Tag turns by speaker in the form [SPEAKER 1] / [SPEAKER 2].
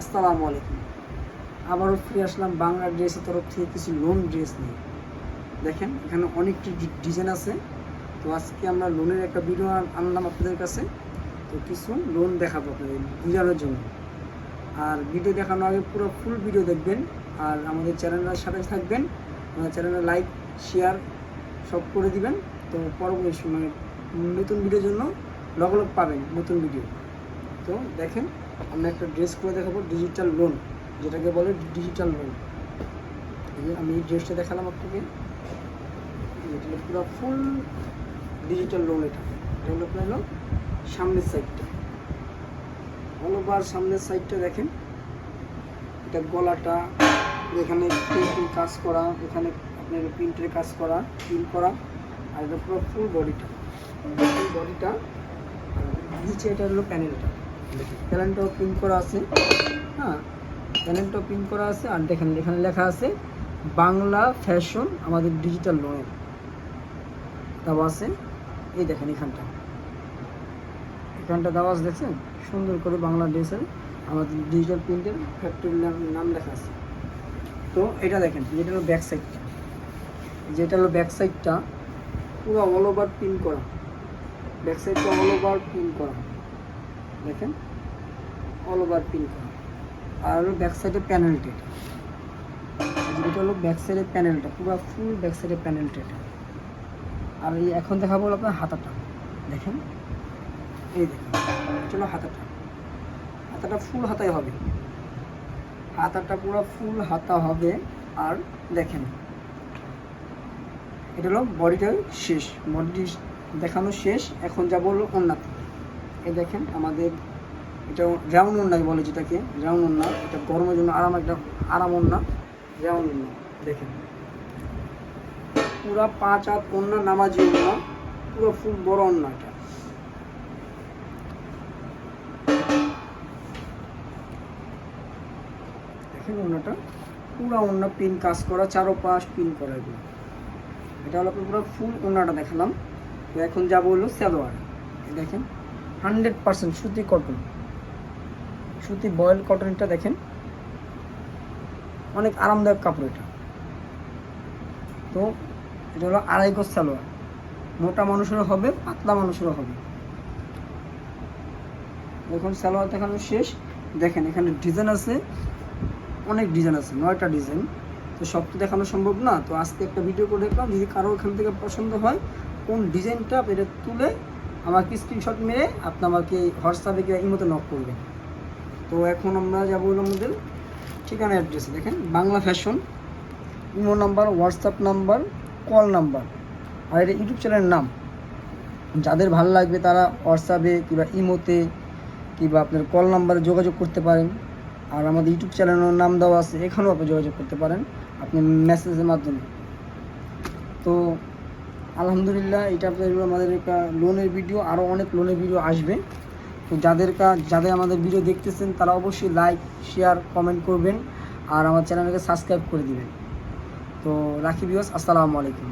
[SPEAKER 1] আসসালামু আলাইকুম। আবারও ফিরে আসলাম বাংলা ড্রেসের তরফ থেকে কিছু লোন ড্রেস নিয়ে। দেখেন, এখানে অনেকটি ডিজাইন আছে। তো আজকে আমরা লোনের একটা ভিডিও আনলাম আপনাদের কাছে। তো কিছু লোন দেখাবো আপনাদের, বোঝানোর জন্য। আর ভিডিও দেখানোর আগে পুরো ফুল ভিডিও দেখবেন। আর আমাদের চ্যানেলের সাথে থাকবেন। আমাদের চ্যানেলে লাইক শেয়ার সব করে দিবেন। তো পরবর্তী সময়ে নতুন ভিডিওর জন্য লগ লগ পাবেন নতুন ভিডিও তো দেখেন আমরা একটা ড্রেস করে দেখাবো ডিজিটাল লোন যেটাকে বলে ডিজিটাল লোন আমি এই ড্রেসটা দেখালাম আপনাকে। এটা পুরো ফুল ডিজিটাল লোন এটা। এটা হলো সামনের সাইডটা অল সামনের সাইডটা দেখেন। এটা গলাটা, এখানে প্রিন্টিং কাজ করা, এখানে আপনার প্রিন্টের কাজ করা প্রিন্ট করা, আর এটা পুরো ফুল বডিটা ফুল বডিটা নিচে এটা হলো প্যানেলটা প্যানেলটাও প্রিন্ট করা আছে। হ্যাঁ প্যানেলটাও প্রিন্ট করা আছে। আর দেখেন, এখানে লেখা আছে, বাংলা ফ্যাশন আমাদের ডিজিটাল লোনের। দেওয়া আছে। এই দেখেন এখানটা। এখানটা দেওয়া আছে, দেখছেন? সুন্দর করে বাংলা ড্রেসের আমাদের ডিজিটাল প্রিন্টের ফ্যাক্টরির নাম নাম লেখা আছে। তো এটা দেখেন, যেটা হলো ব্যাক সাইডটা যেটা হলো ব্যাক সাইডটা পুরো অল ওভার প্রিন্ট করা। ব্যাক সাইডটা অল ওভার প্রিন্ট করা। দেখেন অল ওভার করা আর হলো ব্যাক সাইডে প্যানেলটা এটা যেটা হলো ব্যাক সাইডের প্যানেলটা পুরো ফুল ব্যাক সাইডের প্যানেলটা এটা আর এই এখন দেখাবো হলো আপনার হাতাটা। দেখেন, এই দেখেন, এটা হলো হাতাটা। হাতাটা ফুল হাতায় হবে। হাতাটা পুরো ফুল হাতা হবে। আর দেখেন, এটা হলো বডিটা শেষ। বডি দেখানো শেষ। এখন যা বলল ওন্নাতে এই দেখেন আমাদের এটা রাউন্ড ওন্না বলে যেটাকে, রাউন্ড ওন্না এটা গরমের জন্য আরাম একটা, আরাম ওন্না রাউন্ড ওন্না দেখেন। পুরা পাঁচ হাত ওন্না নামাজি ওন্না পুরো ফুল বড় ওন্না এটা। দেখেন ওন্নাটা পুরা ওন্না পিন কাজ করা চারো পাশ পিন করা এগুলো। এটা হলো পুরো ফুল ওন্নাটা দেখালাম। তো এখন যাব হলো সালোয়ার। দেখেন। হান্ড্রেড পার্সেন্ট সুতি কটন। সুতি বয়েল কটনটা দেখেন। অনেক আরামদায়ক কাপড় এটা। তো এটা হলো আড়াই গজ সালোয়ার। মোটা মানুষেরও হবে, পাতলা মানুষেরও হবে। এখন সালোয়ার দেখানো শেষ। দেখেন, এখানে ডিজাইন আছে। অনেক ডিজাইন আছে, নয়টা ডিজাইন। তো সব তো দেখানো সম্ভব না। তো আজকে একটা ভিডিও করে দেখলাম যদি কারও এখান থেকে পছন্দ হয়, কোন ডিজাইনটা এটা তুলে আমাকে স্ক্রিনশট মেরে আপনি আমাকে হোয়াটসঅ্যাপে গিয়ে ইমোতে নক করবেন। তো এখন আমরা যাব আমাদের ঠিকানা অ্যাড্রেসে দেখেন, Bangla fashion imo number WhatsApp number call number আর এটা ইউটিউব চ্যানেলের নাম। যাদের ভালো লাগবে তারা হোয়াটসঅ্যাপে কিংবা ইমোতে কিংবা আপনার কল নাম্বারে যোগাযোগ করতে পারেন। আর আমাদের ইউটিউব চ্যানেলের নাম দেওয়া আছে, এখানেও আপনি যোগাযোগ করতে পারেন। আপনি মেসেজের মাধ্যমে। তো আলহামদুলিল্লাহ, এটা আপনাদের আমাদের একটা লোনের ভিডিও আরও অনেক লোনের ভিডিও আসবে। তো যাদের কা যাদের আমাদের ভিডিও দেখতেছেন, তারা অবশ্যই লাইক শেয়ার কমেন্ট করবেন, আর আমার চ্যানেলকে সাবস্ক্রাইব করে দিবেন। তো রাখি বিহস আসসালামু আলাইকুম।